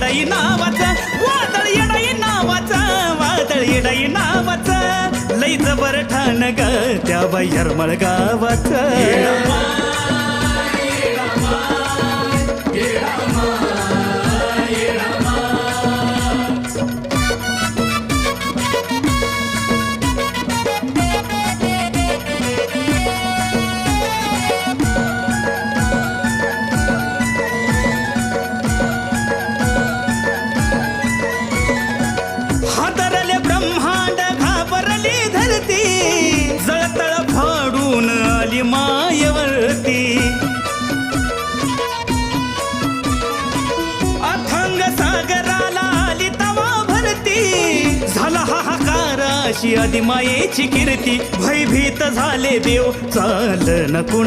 येडाई नावाचा वादळ येडाई नावाचा वादळ येडाई नावाचा लई जबर ठाण ग त्या बाई हरमळ गावाचा झाला हाहाकार अशी आदिमायेची कीर्ती. भयभीत झाले देव चाल न